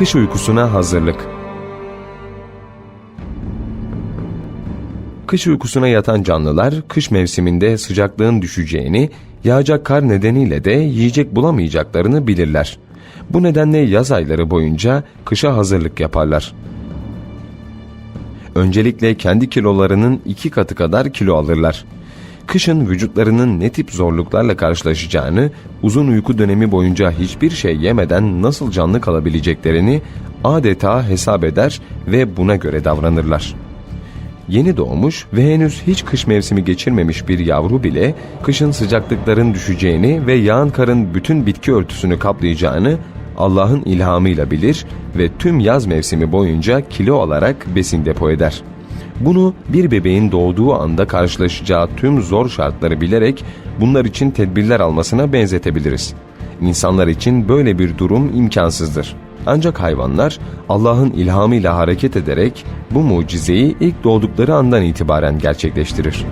Kış uykusuna hazırlık. Kış uykusuna yatan canlılar kış mevsiminde sıcaklığın düşeceğini, yağacak kar nedeniyle de yiyecek bulamayacaklarını bilirler. Bu nedenle yaz ayları boyunca kışa hazırlık yaparlar. Öncelikle kendi kilolarının iki katı kadar kilo alırlar. Kışın vücutlarının ne tip zorluklarla karşılaşacağını, uzun uyku dönemi boyunca hiçbir şey yemeden nasıl canlı kalabileceklerini adeta hesap eder ve buna göre davranırlar. Yeni doğmuş ve henüz hiç kış mevsimi geçirmemiş bir yavru bile kışın sıcaklıkların düşeceğini ve yağan karın bütün bitki örtüsünü kaplayacağını Allah'ın ilhamıyla bilir ve tüm yaz mevsimi boyunca kilo alarak besin depo eder. Bunu bir bebeğin doğduğu anda karşılaşacağı tüm zor şartları bilerek bunlar için tedbirler almasına benzetebiliriz. İnsanlar için böyle bir durum imkansızdır. Ancak hayvanlar Allah'ın ilhamıyla hareket ederek bu mucizeyi ilk doğdukları andan itibaren gerçekleştirir.